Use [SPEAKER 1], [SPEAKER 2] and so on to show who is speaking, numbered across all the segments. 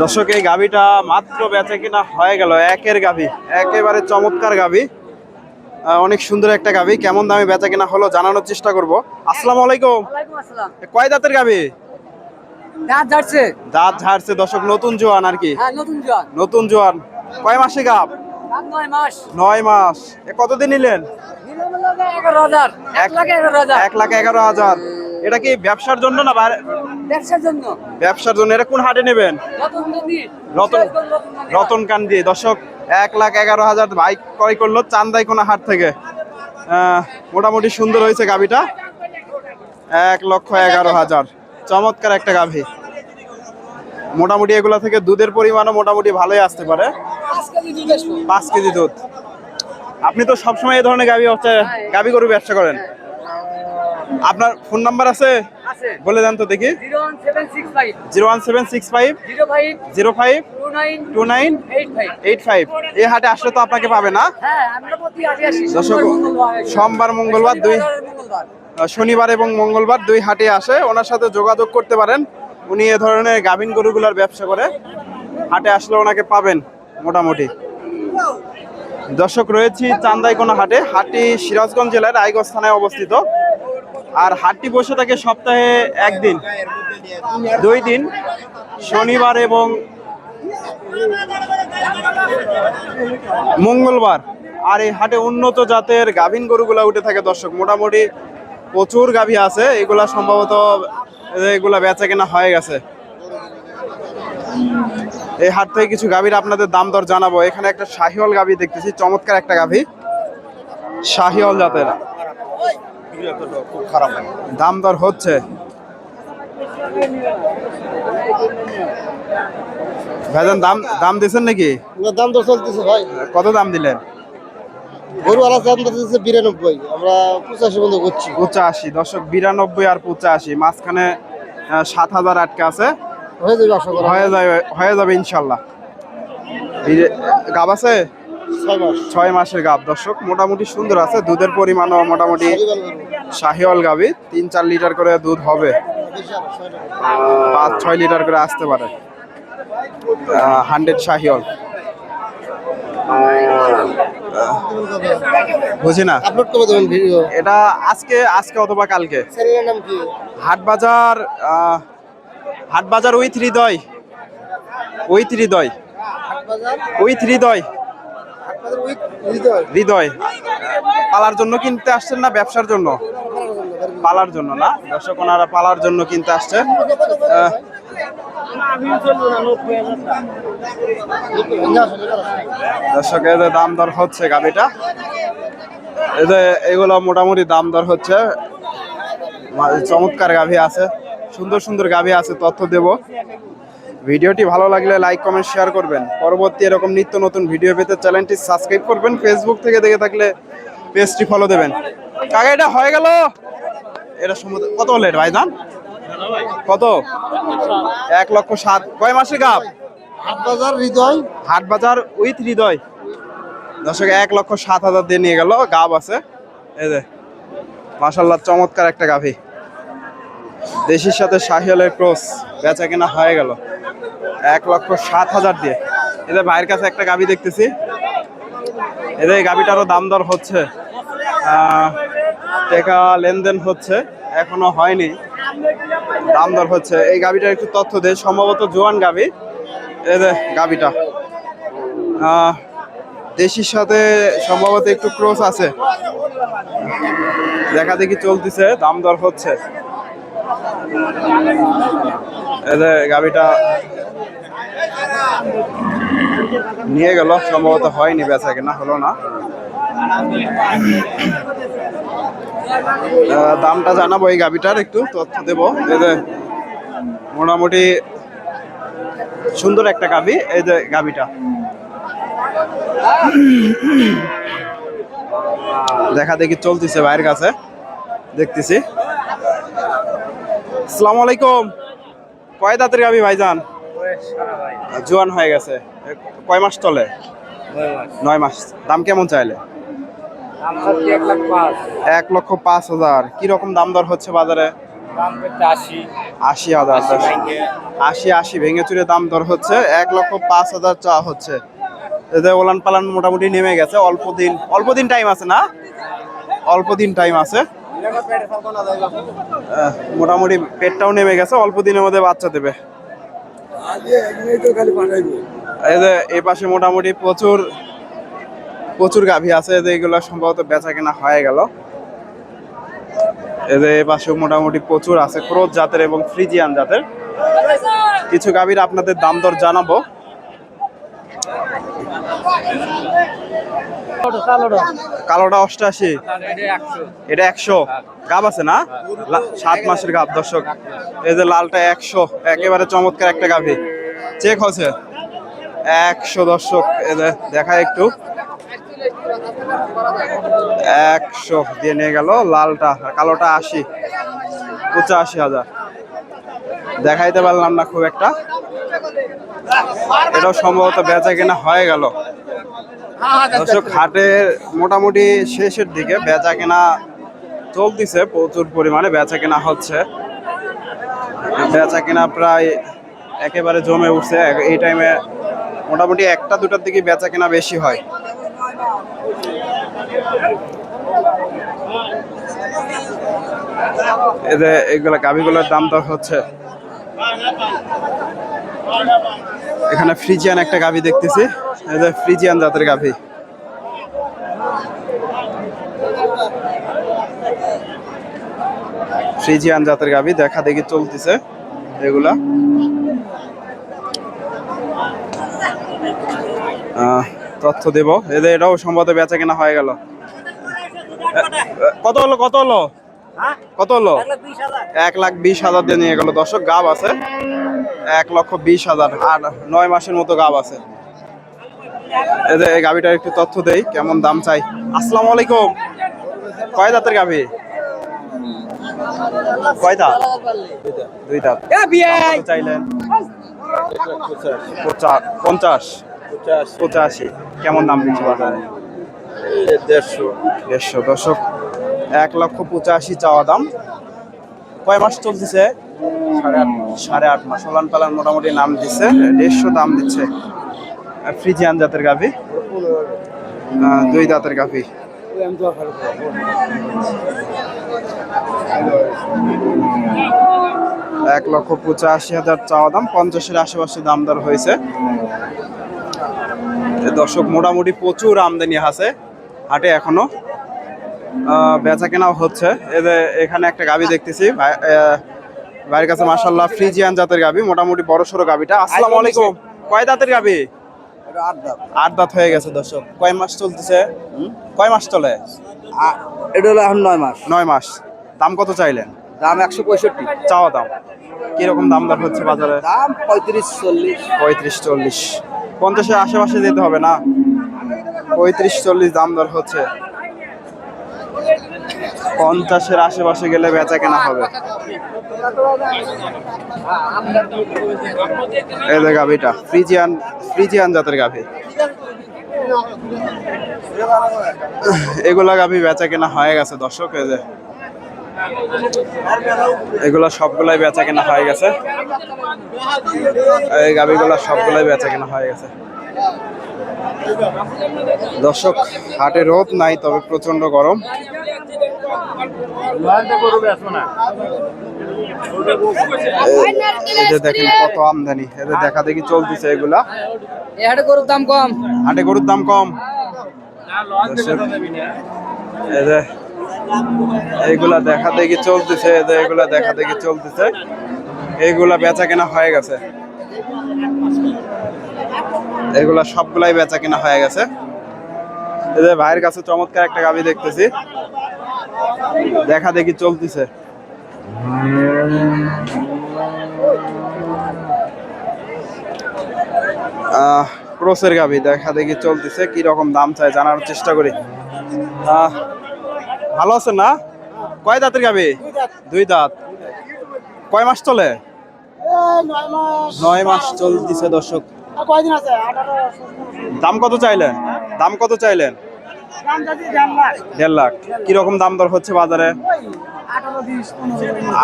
[SPEAKER 1] দর্শক এই গাভিটা মাত্র বেচে কিনা হয়ে গেল। একের গাভি একেবারে চমৎকার গাভি। অনেক সুন্দর একটা গাভি। কেমন দামে বেচা কিনা হলো জানানোর চেষ্টা করব। আসসালামু আলাইকুম। কয় দাঁতের গাভি?
[SPEAKER 2] দাঁত ঝাড়ছে।
[SPEAKER 1] দাঁত ঝাড়ছে। দর্শক নতুন জোয়ান আর কি।
[SPEAKER 2] হ্যাঁ নতুন জোয়ান।
[SPEAKER 1] নতুন জোয়ান। কয় মাসে গাভ?
[SPEAKER 2] নয় মাস।
[SPEAKER 1] নয় মাস। এ কতদিন নিলেন?
[SPEAKER 2] এক লাখ এগারো হাজার।
[SPEAKER 1] এটা কি ব্যবসার জন্য না
[SPEAKER 2] ব্যবসার জন্য।
[SPEAKER 1] ব্যবসার জন্য এটা কোন হাটে নেবেন?
[SPEAKER 2] রতন
[SPEAKER 1] রতন কান্দি। দর্শক এক লাখ এগারো হাজার বাইক ক্রয় করল চান্দাই কোনা হাট থেকে। মোটামুটি সুন্দর হয়েছে গাভিটা। এক লক্ষ এগারো হাজার। চমৎকার একটা গাভি। মোটামুটি এগুলা থেকে দুধের পরিমাণও মোটামুটি ভালোই আসতে পারে।
[SPEAKER 2] পাঁচ কেজি দুধ
[SPEAKER 1] আপনি তো সবসময় এই ধরনের গাভি হচ্ছে গাভি গরু ব্যবসা করেন? আপনার ফোন নাম্বার আছে? বলে দেন তো দেখি।
[SPEAKER 2] Zero one seven six five.
[SPEAKER 1] Zero five.
[SPEAKER 2] Two nine eight five.
[SPEAKER 1] এই হাটে আসলে তো আপনাকে পাবে না।
[SPEAKER 2] হ্যাঁ
[SPEAKER 1] দর্শক
[SPEAKER 2] সোমবার, মঙ্গলবার।
[SPEAKER 1] দুই
[SPEAKER 2] শনিবার
[SPEAKER 1] এবং মঙ্গলবার দুই হাটে আসে। ওনার সাথে যোগাযোগ করতে পারেন। উনি এ ধরনের গাভিন গরুগুলার ব্যবসা করে। হাটে আসলে ওনাকে পাবেন মোটামুটি। দর্শক রয়েছি চান্দাইকোনা হাটে। হাটটি সিরাজগঞ্জ জেলার রায়গঞ্জ থানায় অবস্থিত। আর হাটটি বসে থাকে সপ্তাহে একদিন, দুই দিন, শনিবার এবং মঙ্গলবার। আর এই হাটে উন্নত জাতের গাভীন গরুগুলা উঠে থাকে দর্শক। মোটামুটি প্রচুর গাভী আছে, এগুলা সম্ভবত এগুলা বেচা কেনা হয়ে গেছে। এই হাট থেকে কিছু গাভীর আপনাদের দাম দর জানাব। এখানে একটা শাহিওল গাভী দেখতেছি, চমৎকার একটা গাভী শাহিওল জাতের। দাম দর হচ্ছে। ভাইজান দাম দাম দিয়েছেন নাকি?
[SPEAKER 3] দাম তো চলতেছে ভাই।
[SPEAKER 1] কত দাম দিলেন?
[SPEAKER 3] গরু আলাদা দাম দিতেছে বিরানব্বই। আমরা পঁচাশি বন্ধ করছি।
[SPEAKER 1] পঁচাশি দশক বিরানব্বই আর পঁচাশি। মাঝখানে সাত হাজার আটকে আছে।
[SPEAKER 3] হয়ে যাবে আশা করা।
[SPEAKER 1] হয়ে যাবে হয়ে যাবে ইনশাল্লাহ। গাব আছে?
[SPEAKER 3] ছয়
[SPEAKER 1] মাসের গাব। দর্শক মোটামুটি সুন্দর আছে। দুধের পরিমাণও মোটামুটি। শাহিওয়াল গাবি তিন চার লিটার করে দুধ হবে। পাঁচ ছয় লিটার করে আসতে পারে। হান্ড্রেড শাহিওল বুঝি না?
[SPEAKER 3] আপলোড করে দেবেন ভিডিও।
[SPEAKER 1] এটা আজকে আজকে অথবা কালকে।
[SPEAKER 3] চ্যানেলের নাম কি?
[SPEAKER 1] উইথ হৃদয়।
[SPEAKER 3] হাটবাজার
[SPEAKER 1] উইথ হৃদয়।
[SPEAKER 3] হৃদয়।
[SPEAKER 1] পালার জন্য কিনতে আসছেন না ব্যবসার জন্য? পালার জন্য না। দর্শক ওনারা পালার জন্য কিনতে আসছে আহ, দর্শক এদের দাম দর হচ্ছে গাড়িটা। এদের এগুলো মোটামুটি দাম দর হচ্ছে। চমৎকার গাভী আছে। সুন্দর সুন্দর গাভী আছে তথ্য দেব। ভিডিওটি ভালো লাগলে লাইক কমেন্ট শেয়ার করবেন। পরবর্তী এরকম নিত্য নতুন ভিডিও পেতে চ্যানেলটি সাবস্ক্রাইব করবেন। ফেসবুক থেকে দেখে থাকলে পেজটি ফলো দেবেন। কাকা এটা হয়ে গেল? এটা সম্ভবত কত হলো এটা ভাইজান? কত? এক লক্ষ সাত। কয় মাসে গাভ
[SPEAKER 3] হাটবাজার হৃদয়।
[SPEAKER 1] হাট বাজার উইথ হৃদয়। দর্শক এক লক্ষ সাত হাজার দিয়ে নিয়ে গেল। গাব আছে। এই যে মাসাল্লাহ চমৎকার একটা গাভী। দেশির সাথে শাহিয়ালের ক্রস বেচা কেনা হয়ে গেল। এক লক্ষ সাত হাজার দিয়ে। এদের ভাইয়ের কাছে একটা গাভী দেখতেছি। এদের এই গাভীটারও দাম দর হচ্ছে। টাকা লেনদেন হচ্ছে, এখনও হয়নি। দাম দর হচ্ছে। এই গাভীটার একটু তথ্য দেয় সম্ভবত জোয়ান যে গাভীটা। দেশির সাথে সম্ভবত একটু ক্রস আছে। দেখা দেখি চলতেছে, দাম দর হচ্ছে। গাভীটা নিয়ে গেল, সম্ভবত হয়নি বেচা কেনা, হলো না। দামটা জানাব এই গাভীটার একটু তথ্য দেবো। এই যে মোটামুটি সুন্দর একটা গাভী এই যে গাভীটা। দেখা দেখি চলতেছে ভাইয়ের কাছে দেখতেছি। আসসালামু আলাইকুম। কয় দাঁতের গাভী ভাইজান? জোয়ান হয়ে গেছে। কয় মাস চলে? নয় মাস। দাম কেমন চাইলে? এক লক্ষ পাঁচ হাজার। কি রকম দাম দর হচ্ছে বাজারে?
[SPEAKER 2] দাম আশি।
[SPEAKER 1] আশি হাজার আশি আশি ভেঙে চুরে দাম দর হচ্ছে। এক লক্ষ পাঁচ হাজার চা হচ্ছে। ওলান পালান মোটামুটি নেমে গেছে। অল্প দিন অল্প দিন টাইম আছে না? অল্প দিন টাইম আছে। মোটামুটি পেটটাও নেমে গেছে। অল্প দিনের মধ্যে বাচ্চা দেবে। এই যে এই পাশে মোটামুটি প্রচুর প্রচুর গাভী আছে এগুলো সম্ভবত বেচা কেনা হয়ে গেল। এদের এই পাশে মোটামুটি প্রচুর আছে ক্রোধ জাতের এবং ফ্রিজিয়ান জাতের। কিছু গাভীর আপনাদের দাম দর জানাব। কালোটা অষ্টাশি। এটা একশো। গাব আছে না? সাত মাসের গাব, দর্শক। এই যে লালটা একশো। একেবারে চমৎকার একটা গাভী। চেক হচ্ছে একশো, দর্শক। যে দেখা একটু। একশো দিয়ে নিয়ে গেল, লালটা আর কালোটা আশি, পঁচাশি হাজার। দেখাইতে পারলাম না খুব একটা। এটাও সম্ভবত বেচা কেনা হয়ে গেল। দর্শক মোটামুটি শেষের দিকে বেচা কেনা চলতেছে, প্রচুর পরিমাণে বেচা কেনা হচ্ছে। বেচা কেনা প্রায় একেবারে জমে উঠছে। এই টাইমে মোটামুটি একটা দুটার দিকে বেচা কেনা বেশি হয়। এদের এগুলা গাভিগুলোর দাম দর হচ্ছে। এখানে ফ্রিজিয়ান একটা গাভি দেখতেছি। এদের ফ্রিজিয়ান জাতের গাভি। ফ্রিজিয়ান জাতের গাভি দেখা দেখি চলতেছে এগুলা। আহ, তথ্য দেব। এদের এটাও সম্ভবত বেচা কেনা হয়ে গেল। কত হলো কত হলো? কত হলো? এক লাখ বিশ হাজার। দিয়ে নিয়ে গেল। দর্শক গাব আছে। এক লক্ষ বিশ হাজার। আর নয় মাসের মতো গাব আছে। এদের এই গাভিটার একটু তথ্য দেই কেমন দাম চাই। আসসালামু আলাইকুম। কয় দাঁতের গাভি কয় দাঁত? দুই দাঁত। চাইলেন? পঞ্চাশ। পঁচাশি। কেমন দাম দিচ্ছে বাজারে?
[SPEAKER 3] দেড়শো।
[SPEAKER 1] দেড়শো। দশক এক লক্ষ পঁচাশি চাওয়া দাম। কয় মাস চলতেছে? সাড়ে আট মাস। ওলান পালান মোটামুটি নাম দিচ্ছে দেড়শো দাম দিচ্ছে। ফ্রিজিয়ান জাতের গাভি? দুই দাঁতের গাভি। এক লক্ষ পঁচাশি হাজার চাওয়া দাম। পঞ্চাশের আশেপাশে দাম দর হয়েছে। দর্শক মোটামুটি প্রচুর আমদানি আছে হাটে এখনও। বেচা কেনাও হচ্ছে। এদের এখানে একটা গাবি দেখতেছি ভাইয়ের কাছে মাসাল্লাহ ফ্রিজিয়ান জাতের গাবি মোটামুটি বড় সড়ো গাবিটা। আসসালামু আলাইকুম। কয় দাঁতের গাবি?
[SPEAKER 3] আট
[SPEAKER 1] দাঁত। হয়ে গেছে দর্শক। কয় মাস চলতেছে? কয় মাস চলে?
[SPEAKER 3] এটা হলো এখন নয় মাস।
[SPEAKER 1] নয় মাস। দাম কত চাইলেন?
[SPEAKER 3] দাম একশো পঁয়ষট্টি।
[SPEAKER 1] চাওয়া দাম। কীরকম দাম দর হচ্ছে বাজারে?
[SPEAKER 3] দাম পঁয়ত্রিশ চল্লিশ।
[SPEAKER 1] পঁয়ত্রিশ চল্লিশ। পঞ্চাশের আশেপাশে যেতে হবে না। পঁয়ত্রিশ, চল্লিশ দাম দর হচ্ছে। পঞ্চাশের আশেপাশে গেলে বেচা কেনা হবে। গাভিটা, ফ্রিজিয়ান ফ্রিজিয়ান জাতের গাভি। এগুলা গাভি বেচা কেনা হয়ে গেছে দর্শক, এই যে এগুলা সবগুলাই বেচা কেনা হয়ে গেছে। এই গাভিগুলা সবগুলাই বেচা কেনা হয়ে গেছে। দর্শক হাটে রোদ নাই তবে প্রচণ্ড গরম। এ- এই যে দেখেন কত আমদানি এদের দেখা দেখি চলতেছে এগুলা।
[SPEAKER 2] হাটে গরুর দাম কম।
[SPEAKER 1] হাটে গরুর দাম কম। যে এইগুলা দেখা দেখি চলতেছে? এগুলা দেখা দেখি চলতেছে? এইগুলা বেচা কেনা হয়ে গেছে। এগুলা সবগুলাই বেচা কেনা হয়ে গেছে। এই যে ভাইয়ের কাছে চমৎকার একটা গাবি দেখতেছি। দেখা দেখি চলতেছে? ক্রসের গাবি দেখা দেখি চলতেছে? কি রকম দাম চাই জানার চেষ্টা করি। আহ, ভালো আছেন না? কয় দাঁতের গাবি? দুই দাঁত। কয় মাস চলে? নয় মাস। চলতেছে দর্শক। দাম কত চাইলেন? দাম কত চাইলেন? দেড় লাখ। কীরকম দাম দর হচ্ছে বাজারে?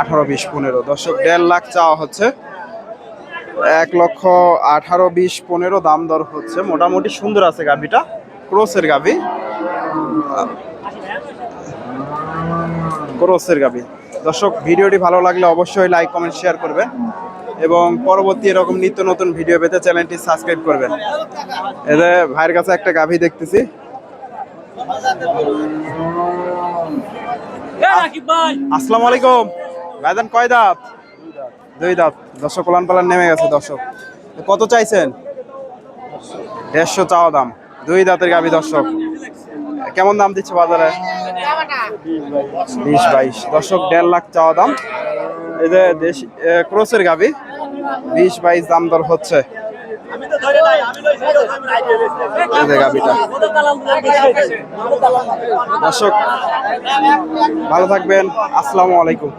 [SPEAKER 1] আঠারো বিশ পনেরো। দর্শক দেড় লাখ চাওয়া হচ্ছে। এক লক্ষ আঠারো বিশ পনেরো দাম দর হচ্ছে। মোটামুটি সুন্দর আছে গাভিটা ক্রোসের গাভি ক্রোসের গাভি। দর্শক ভিডিওটি ভালো লাগলে অবশ্যই লাইক কমেন্ট শেয়ার করবেন এবং পরবর্তী এরকম নিত্য নতুন ভিডিও পেতে চ্যানেলটি সাবস্ক্রাইব করবেন। এদের ভাইয়ের কাছে একটা গাভি দেখতেছি। আসসালামু আলাইকুম। ভাইজান কয় দাঁত? দুই দাঁত। দর্শক কোলান পালান নেমে গেছে দর্শক। কত চাইছেন? দেড়শো চাওয়া দাম। দুই দাঁতের গাভি দর্শক। কেমন দাম দিচ্ছে বাজারে? বিশ বাইশ। দর্শক দেড় লাখ চাওয়া দাম। এই যে দেশি ক্রোসের গাভি বিশ বাইশ দাম দর হচ্ছে। দর্শক ভালো থাকবেন। আসসালামু আলাইকুম।